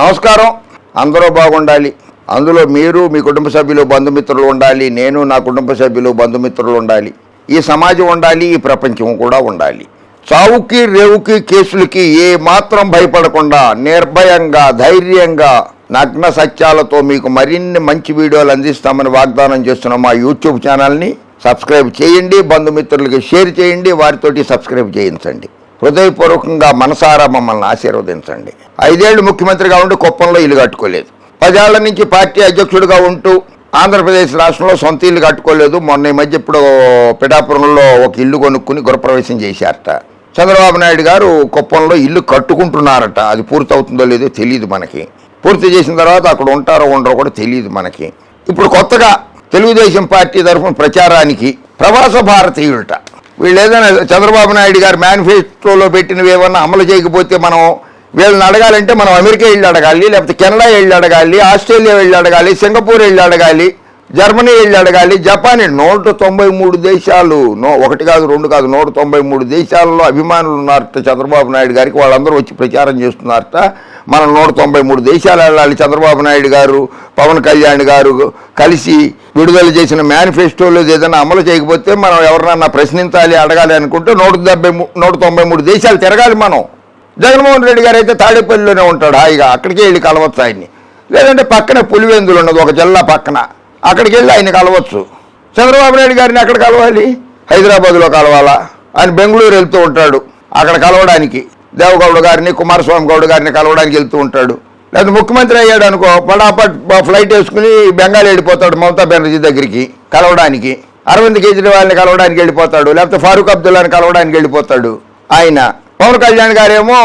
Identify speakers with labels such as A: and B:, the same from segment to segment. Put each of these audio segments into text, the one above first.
A: నమస్కారం. అందరూ బాగుండాలి. అందులో మీరు మీ కుటుంబ సభ్యులు బంధుమిత్రులు ఉండాలి. నేను నా కుటుంబ సభ్యులు బంధుమిత్రులు ఉండాలి. ఈ సమాజం ఉండాలి ఈ ప్రపంచం కూడా ఉండాలి. చావుకి రేవుకి కేసులకి ఏ మాత్రం భయపడకుండా నిర్భయంగా ధైర్యంగా నగ్న సత్యాలతో మీకు మరిన్ని మంచి వీడియోలు అందిస్తామని వాగ్దానం చేస్తున్న మా యూట్యూబ్ ఛానల్ని. సబ్స్క్రైబ్ చేయండి బంధుమిత్రులకి షేర్ చేయండి వారితోటి సబ్స్క్రైబ్ చేయించండి. హృదయపూర్వకంగా మనసారా మమ్మల్ని ఆశీర్వదించండి. ఐదేళ్ళు ముఖ్యమంత్రిగా ఉండి కుప్పంలో ఇల్లు కట్టుకోలేదు. పదేళ్ళ నుంచి పార్టీ అధ్యక్షుడిగా ఉంటూ ఆంధ్రప్రదేశ్ రాష్ట్రంలో సొంత ఇల్లు కట్టుకోలేదు. మొన్న ఈ మధ్య ఇప్పుడు పిఠాపురంలో ఒక ఇల్లు కొనుక్కుని గృహప్రవేశం చేశారట. చంద్రబాబు నాయుడు గారు కుప్పంలో ఇల్లు కట్టుకుంటున్నారట. అది పూర్తి అవుతుందో లేదో తెలియదు మనకి. పూర్తి చేసిన తర్వాత అక్కడ ఉంటారో ఉండరో కూడా తెలియదు మనకి. ఇప్పుడు కొత్తగా తెలుగుదేశం పార్టీ తరఫున ప్రచారానికి ప్రవాస భారతీయులట. వీళ్ళు ఏదైనా చంద్రబాబు నాయుడు గారు మేనిఫెస్టోలో పెట్టినవి ఏమన్నా అమలు చేయకపోతే మనం వీళ్ళని అడగాలంటే మనం అమెరికా వెళ్ళి అడగాలి లేకపోతే కెనడా వెళ్ళి అడగాలి ఆస్ట్రేలియా వెళ్ళి అడగాలి సింగపూర్ వెళ్ళి అడగాలి జర్మనీ వెళ్ళి అడగాలి జపాన్ నూట తొంభై మూడు దేశాలు నో ఒకటి కాదు రెండు కాదు నూట తొంభై మూడు దేశాల్లో అభిమానులు ఉన్నారట చంద్రబాబు నాయుడు గారికి. వాళ్ళందరూ వచ్చి ప్రచారం చేస్తున్నారట. మనం నూట తొంభై మూడు దేశాలు వెళ్ళాలి చంద్రబాబు నాయుడు గారు పవన్ కళ్యాణ్ గారు కలిసి విడుదల చేసిన మేనిఫెస్టోలో ఏదైనా అమలు చేయకపోతే మనం ఎవరినన్నా ప్రశ్నించాలి అడగాలి అనుకుంటే నూట డెబ్బై నూట తొంభై మూడు దేశాలు తిరగాలి మనం. జగన్మోహన్ రెడ్డి గారు అయితే తాడేపల్లిలోనే ఉంటాడు హాయిగా. అక్కడికి వెళ్ళి కలవచ్చు ఆయన్ని. లేదంటే పక్కన పులివెందులు ఉన్నది ఒక జిల్లా పక్కన. అక్కడికి వెళ్ళి ఆయన కలవచ్చు. చంద్రబాబు నాయుడు గారిని ఎక్కడ కలవాలి? హైదరాబాద్లో కలవాలా? ఆయన బెంగళూరు వెళ్తూ ఉంటాడు అక్కడ కలవడానికి. దేవగౌడ గారిని కుమారస్వామి గౌడ్ గారిని కలవడానికి వెళ్తూ ఉంటాడు. లేదా ముఖ్యమంత్రి అయ్యాడు అనుకో పడాపట్ ఫ్లైట్ వేసుకుని బెంగాల్ వెళ్ళిపోతాడు మమతా బెనర్జీ దగ్గరికి కలవడానికి. అరవింద్ కేజ్రీవాల్ని కలవడానికి వెళ్ళిపోతాడు. లేకపోతే ఫారూక్ అబ్దుల్లాని కలవడానికి వెళ్ళిపోతాడు ఆయన. పవన్ కళ్యాణ్ గారేమో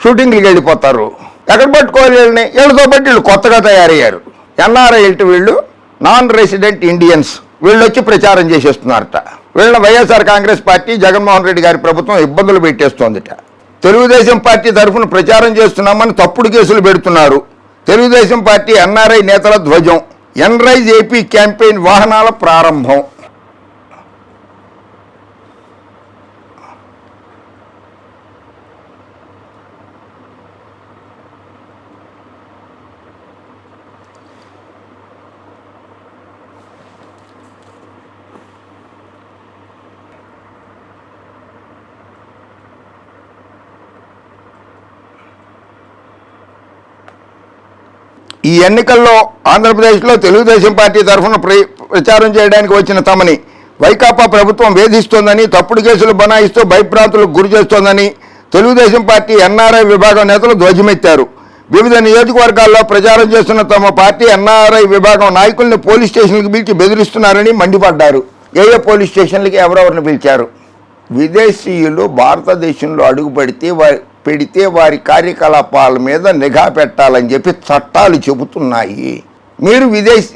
A: షూటింగ్కి వెళ్ళిపోతారు. ఎక్కడ పట్టుకోవాలి వీళ్ళని? వీళ్ళతో బట్టి వీళ్ళు కొత్తగా తయారయ్యారు. ఎన్ఆర్ఐ ఇంటి వీళ్ళు నాన్ రెసిడెంట్ ఇండియన్స్ వీళ్ళు వచ్చి ప్రచారం చేసేస్తున్నారట. వీళ్ళని వైఎస్ఆర్ కాంగ్రెస్ పార్టీ జగన్మోహన్ రెడ్డి గారి ప్రభుత్వం ఇబ్బందులు పెట్టేస్తోందిట. తెలుగుదేశం పార్టీ తరఫున ప్రచారం చేస్తున్నామని తప్పుడు కేసులు పెడుతున్నారు. తెలుగుదేశం పార్టీ ఎన్ఆర్ఐ నేతల ధ్వజం ఎన్రైజ్ ఏపీ క్యాంపెయిన్ వాహనాల ప్రారంభం. ఈ ఎన్నికల్లో ఆంధ్రప్రదేశ్లో తెలుగుదేశం పార్టీ తరఫున ప్ర- ప్రచారం చేయడానికి వచ్చిన తమని వైకాపా ప్రభుత్వం వేధిస్తోందని తప్పుడు కేసులు బనాయిస్తూ భయభ్రాంతులకు గురి చేస్తోందని తెలుగుదేశం పార్టీ ఎన్ఆర్ఐ విభాగం నేతలు ధ్వజమెత్తారు. వివిధ నియోజకవర్గాల్లో ప్రచారం చేస్తున్న తమ పార్టీ ఎన్ఆర్ఐ విభాగం నాయకుల్ని పోలీస్ స్టేషన్లకు పిలిచి బెదిరిస్తున్నారని మండిపడ్డారు. ఏ ఏ పోలీస్ స్టేషన్లకి ఎవరెవరిని పిలిచారు? విదేశీయులు భారతదేశంలో అడుగు పెడితే వారి పెడితే వారి కార్యకలాపాల మీద నిఘా పెట్టాలని చెప్పి చట్టాలు చెబుతున్నాయి. మీరు విదేశీ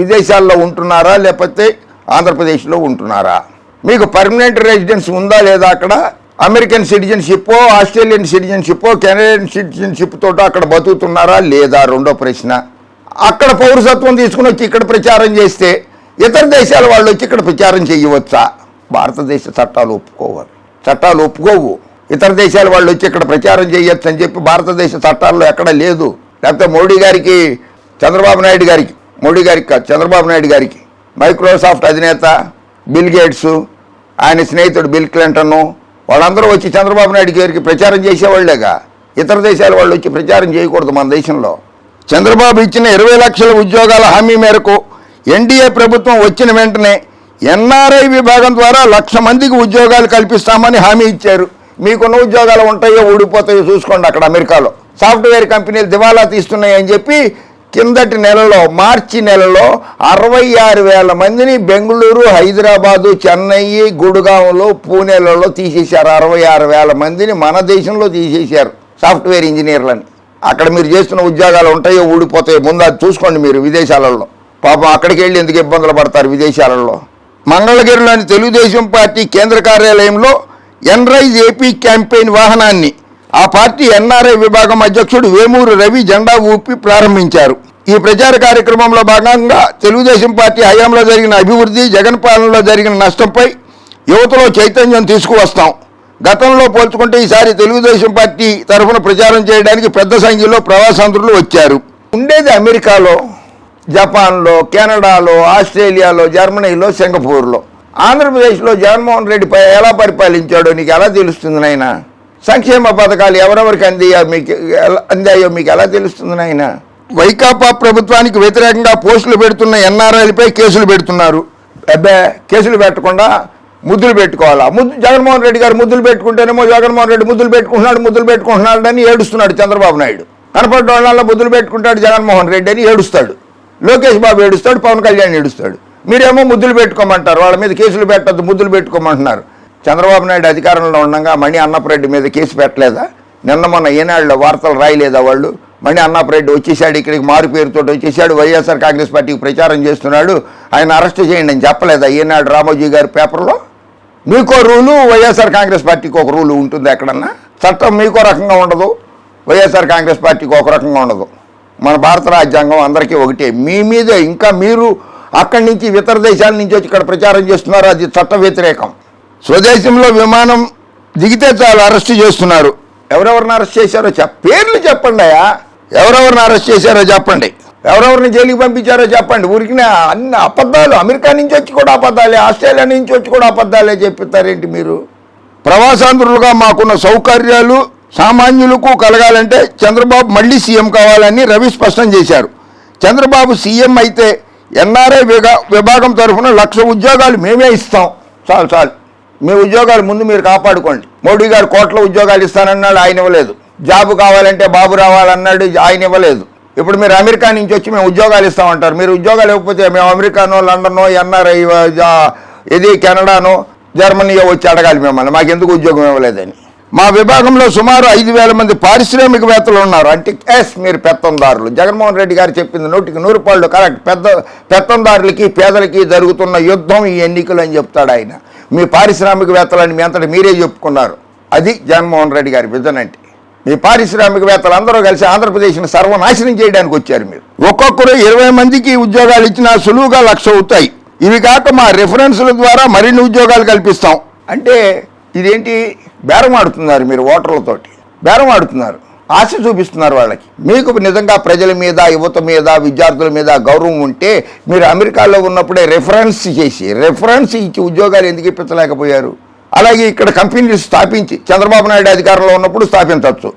A: విదేశాల్లో ఉంటున్నారా? లేకపోతే ఆంధ్రప్రదేశ్లో ఉంటున్నారా? మీకు పర్మనెంట్ రెసిడెన్స్ ఉందా లేదా అక్కడ? American citizenship Australian citizenship Canadian citizenship తోట అక్కడ బతుకుతున్నారా లేదా? రెండో ప్రశ్న. అక్కడ పౌరసత్వం తీసుకుని వచ్చి ఇక్కడ ప్రచారం చేస్తే ఇతర దేశాల వాళ్ళు వచ్చి ఇక్కడ ప్రచారం చేయవచ్చా? భారతదేశ చట్టాలు ఒప్పుకోవాలి చట్టాలు ఒప్పుకోవు. ఇతర దేశాల వాళ్ళు వచ్చి ఇక్కడ ప్రచారం చేయొచ్చు అని చెప్పి భారతదేశ చట్టాల్లో ఎక్కడ లేదు. లేకపోతే మోడీ గారికి చంద్రబాబు నాయుడు గారికి మోడీ గారికి కాదు చంద్రబాబు నాయుడు గారికి మైక్రోసాఫ్ట్ అధినేత బిల్ గేట్స్ ఆయన స్నేహితుడు బిల్ క్లింటన్ వాళ్ళందరూ వచ్చి చంద్రబాబు నాయుడు గారికి ప్రచారం చేసేవాళ్ళేగా. ఇతర దేశాల వాళ్ళు వచ్చి ప్రచారం చేయకూడదు మన దేశంలో. చంద్రబాబు ఇచ్చిన ఇరవై లక్షల ఉద్యోగాల హామీ మేరకు ఎన్డీఏ ప్రభుత్వం వచ్చిన వెంటనే ఎన్ఆర్ఐ విభాగం ద్వారా లక్ష మందికి ఉద్యోగాలు కల్పిస్తామని హామీ ఇచ్చారు. మీకున్న ఉద్యోగాలు ఉంటాయో ఊడిపోతాయో చూసుకోండి అక్కడ అమెరికాలో. సాఫ్ట్వేర్ కంపెనీలు దివాలా తీస్తున్నాయని చెప్పి కిందటి నెలలో మార్చి నెలలో అరవై ఆరు వేల మందిని బెంగళూరు హైదరాబాదు చెన్నై గుడుగాంలో పూణేలలో తీసేశారు. అరవై ఆరు వేల మందిని మన దేశంలో తీసేశారు సాఫ్ట్వేర్ ఇంజనీర్లని. అక్కడ మీరు చేస్తున్న ఉద్యోగాలు ఉంటాయో ఊడిపోతాయో ముందు అది చూసుకోండి మీరు విదేశాలలో. పాపం అక్కడికి వెళ్ళి ఎందుకు ఇబ్బందులు పడతారు విదేశాలలో? మంగళగిరిలోని తెలుగుదేశం పార్టీ కేంద్ర కార్యాలయంలో ఎన్రైజ్ ఏపీ క్యాంపెయిన్ వాహనాన్ని. ఆ పార్టీ ఎన్ఆర్ఐ విభాగం అధ్యక్షుడు వేమూరు రవి జెండా ఊపి ప్రారంభించారు. ఈ ప్రచార కార్యక్రమంలో భాగంగా తెలుగుదేశం పార్టీ హయాంలో జరిగిన అభివృద్ధి జగన్ పాలనలో జరిగిన నష్టంపై యువతలో చైతన్యం తీసుకువస్తాం. గతంలో పోల్చుకుంటే ఈసారి తెలుగుదేశం పార్టీ తరఫున ప్రచారం చేయడానికి పెద్ద సంఖ్యలో ప్రవాసాంధ్రులు వచ్చారు. ఉండేది అమెరికాలో జపాన్లో కెనడాలో ఆస్ట్రేలియాలో జర్మనీలో సింగపూర్లో. ఆంధ్రప్రదేశ్లో జగన్మోహన్ రెడ్డి ఎలా పరిపాలించాడో నీకు ఎలా తెలుస్తుంది నాయన? సంక్షేమ పథకాలు ఎవరెవరికి అందాయో మీకు ఎలా అందాయో మీకు ఎలా తెలుస్తుంది నాయన? వైకాపా ప్రభుత్వానికి వ్యతిరేకంగా పోస్టులు పెడుతున్న ఎన్ఆర్ఐలపై కేసులు పెడుతున్నారు. అబ్బే కేసులు పెట్టకుండా ముద్దులు పెట్టుకోవాలా? ముద్దు జగన్మోహన్ రెడ్డి గారు ముద్దులు పెట్టుకుంటేనేమో జగన్మోహన్ రెడ్డి ముద్దులు పెట్టుకుంటున్నాడు ముద్దులు పెట్టుకుంటున్నాడు అని ఏడుస్తున్నాడు చంద్రబాబు నాయుడు. కనపడ్డ వాళ్ళ ముద్దులు పెట్టుకుంటాడు జగన్మోహన్ రెడ్డి అని ఏడుస్తాడు. లోకేష్ బాబు ఏడుస్తాడు పవన్ కళ్యాణ్ ఏడుస్తాడు. మీరేమో ముద్దులు పెట్టుకోమంటారు వాళ్ళ మీద కేసులు పెట్టద్దు ముద్దులు పెట్టుకోమంటున్నారు. చంద్రబాబు నాయుడు అధికారంలో ఉండగా మణి అన్నపరెడ్డి మీద కేసు పెట్టలేదా? నిన్న మొన్న ఈనాడులో వార్తలు రాయలేదా వాళ్ళు? మణి అన్నపరెడ్డి వచ్చేసాడు ఇక్కడికి మారు పేరుతో వచ్చేసాడు వైఎస్ఆర్ కాంగ్రెస్ పార్టీకి ప్రచారం చేస్తున్నాడు ఆయన అరెస్ట్ చేయండి అని చెప్పలేదా ఈనాడు రామోజీ గారి పేపర్లో? మీకో రూలు వైఎస్ఆర్ కాంగ్రెస్ పార్టీకి ఒక రూలు ఉంటుంది ఎక్కడన్నా? చట్టం మీకో రకంగా ఉండదు వైఎస్ఆర్ కాంగ్రెస్ పార్టీకి ఒక రకంగా ఉండదు. మన భారత రాజ్యాంగం అందరికీ ఒకటే మీ మీద ఇంకా మీరు అక్కడి నుంచి ఇతర దేశాల నుంచి వచ్చి ఇక్కడ ప్రచారం చేస్తున్నారు. అది చట్ట వ్యతిరేకం. స్వదేశంలో విమానం దిగితే చాలు అరెస్ట్ చేస్తున్నారు. ఎవరెవరిని అరెస్ట్ చేశారో చెప్ పేర్లు చెప్పండి అయ్యా. ఎవరెవరిని అరెస్ట్ చేశారో చెప్పండి. ఎవరెవరిని జైలుకి పంపించారో చెప్పండి. ఊరికి అన్ని అబద్ధాలు అమెరికా నుంచి వచ్చి కూడా అబద్ధాలే ఆస్ట్రేలియా నుంచి వచ్చి కూడా అబద్ధాలే చెప్తారేంటి మీరు? ప్రవాసాంధ్రులుగా మాకున్న సౌకర్యాలు సామాన్యులకు కలగాలంటే చంద్రబాబు మళ్ళీ సీఎం కావాలని రవి స్పష్టం చేశారు. చంద్రబాబు సీఎం అయితే ఎన్ఆర్ఐ విభాగం తరఫున లక్ష ఉద్యోగాలు మేమే ఇస్తాం. చాలు చాలు. మీ ఉద్యోగాలు ముందు మీరు కాపాడుకోండి. మోడీ గారు కోట్ల ఉద్యోగాలు ఇస్తానన్నాడు ఆయన ఇవ్వలేదు. జాబ్ కావాలంటే బాబు రావాలన్నాడు ఆయన ఇవ్వలేదు. ఇప్పుడు మీరు అమెరికా నుంచి వచ్చి మేము ఉద్యోగాలు ఇస్తామంటారు. మీరు ఉద్యోగాలు ఇవ్వకపోతే మేము అమెరికానో లండనో ఎన్ఆర్ఐ ఇది కెనడానో జర్మనీయో వచ్చి అడగాలి మిమ్మల్ని. మాకెందుకు ఉద్యోగం ఇవ్వలేదని. మా విభాగంలో సుమారు ఐదు వేల మంది పారిశ్రామికవేత్తలు ఉన్నారు. అంటే ఎస్ మీరు పెత్తందారులు. జగన్మోహన్ రెడ్డి గారు చెప్పింది నూటికి నూరు పాళ్ళు కరెక్ట్. పెద్ద పెత్తందారులకి పేదలకి జరుగుతున్న యుద్ధం ఈ ఎన్నికలు అని చెప్తాడు ఆయన. మీ పారిశ్రామికవేత్తలని మీ అంతటి మీరే చెప్పుకున్నారు. అది జగన్మోహన్ రెడ్డి గారి విజన్ అంటే. మీ పారిశ్రామికవేత్తలు అందరూ కలిసి ఆంధ్రప్రదేశ్ని సర్వనాశనం చేయడానికి వచ్చారు మీరు. ఒక్కొక్కరు ఇరవై మందికి ఉద్యోగాలు ఇచ్చినా సులువుగా లక్ష అవుతాయి. ఇవి కాక మా రెఫరెన్స్ల ద్వారా మరిన్ని ఉద్యోగాలు కల్పిస్తాం. అంటే ఇదేంటి? బేరం ఆడుతున్నారు మీరు ఓటర్లతోటి. బేరం ఆడుతున్నారు ఆశ చూపిస్తున్నారు వాళ్ళకి. మీకు నిజంగా ప్రజల మీద యువత మీద విద్యార్థుల మీద గౌరవం ఉంటే మీరు అమెరికాలో ఉన్నప్పుడే రెఫరెన్స్ చేసి రెఫరెన్స్ ఇచ్చి ఉద్యోగాలు ఎందుకు ఇప్పించలేకపోయారు? అలాగే ఇక్కడ కంపెనీలు స్థాపించి చంద్రబాబు నాయుడు అధికారంలో ఉన్నప్పుడు స్థాపించవచ్చు.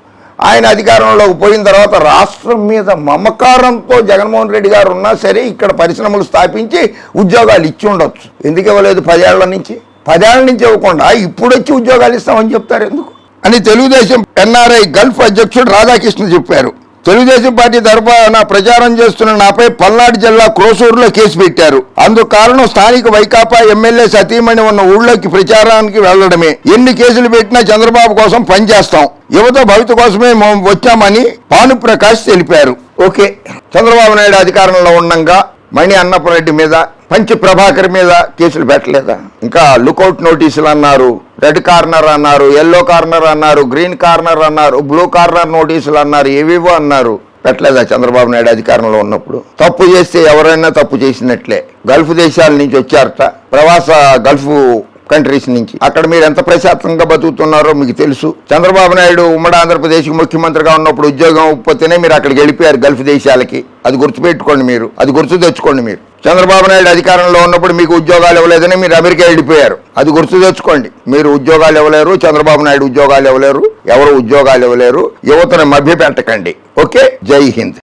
A: ఆయన అధికారంలోకి పోయిన తర్వాత రాష్ట్రం మీద మమకారంతో జగన్మోహన్ రెడ్డి గారు ఉన్నా సరే ఇక్కడ పరిశ్రమలు స్థాపించి ఉద్యోగాలు ఇచ్చి ఉండొచ్చు. ఎందుకు ఇవ్వలేదు పదేళ్ళ నుంచి? పదేళ్ళ నుంచి ఇవ్వకుండా ఇప్పుడు వచ్చి ఉద్యోగాలు ఇస్తామని చెప్తారు ఎందుకు? అని తెలుగుదేశం ఎన్ఆర్ఐ గల్ఫ్ అధ్యక్షుడు రాధాకృష్ణ చెప్పారు. తెలుగుదేశం పార్టీ తరఫున ప్రచారం చేస్తున్న నాపై పల్నాడు జిల్లా క్రోసూరులో కేసు పెట్టారు. అందుకు కారణం స్థానిక వైకాపా ఎమ్మెల్యే సతీమణి ఉన్న ఊళ్ళోకి ప్రచారానికి వెళ్ళడమే ఎన్ని కేసులు పెట్టినా చంద్రబాబు కోసం పనిచేస్తాం యువత భవిత కోసమే మేము వచ్చామని భానుప్రకాష్ తెలిపారు. ఓకే. చంద్రబాబు నాయుడు అధికారంలో ఉండంగా మణి అన్నపరెడ్డి మీద పంచి ప్రభాకర్ మీద కేసులు పెట్టలేదా? ఇంకా లుకౌట్ నోటీసులు అన్నారు రెడ్ కార్నర్ అన్నారు ఎల్లో కార్నర్ అన్నారు గ్రీన్ కార్నర్ అన్నారు బ్లూ కార్నర్ నోటీసులు అన్నారు ఏవేవో అన్నారు. పెట్టలేదా చంద్రబాబు నాయుడు అధికారంలో ఉన్నప్పుడు? తప్పు చేస్తే ఎవరైనా తప్పు చేసినట్లే. గల్ఫ్ దేశాల నుంచి వచ్చారట. ప్రవాస గల్ఫ్ కంట్రీస్ నుంచి. అక్కడ మీరు ఎంత ప్రశాంతంగా బతుకుతున్నారో మీకు తెలుసు. చంద్రబాబు నాయుడు ఉమ్మడి ఆంధ్రప్రదేశ్కి ముఖ్యమంత్రిగా ఉన్నప్పుడు ఉద్యోగం ఇవ్వకపోతేనే మీరు అక్కడికి వెళ్ళిపోయారు గల్ఫ్ దేశాలకి. అది గుర్తుపెట్టుకోండి మీరు. అది గుర్తు తెచ్చుకోండి మీరు. చంద్రబాబు నాయుడు అధికారంలో ఉన్నప్పుడు మీకు ఉద్యోగాలు ఇవ్వలేదని మీరు అమెరికా వెళ్ళిపోయారు. అది గుర్తు తెచ్చుకోండి. మీరు ఉద్యోగాలు ఇవ్వలేరు చంద్రబాబు నాయుడు ఉద్యోగాలు ఇవ్వలేరు ఎవరు ఉద్యోగాలు ఇవ్వలేరు యువతను మభ్యపెట్టకండి. ఓకే? జై హింద్.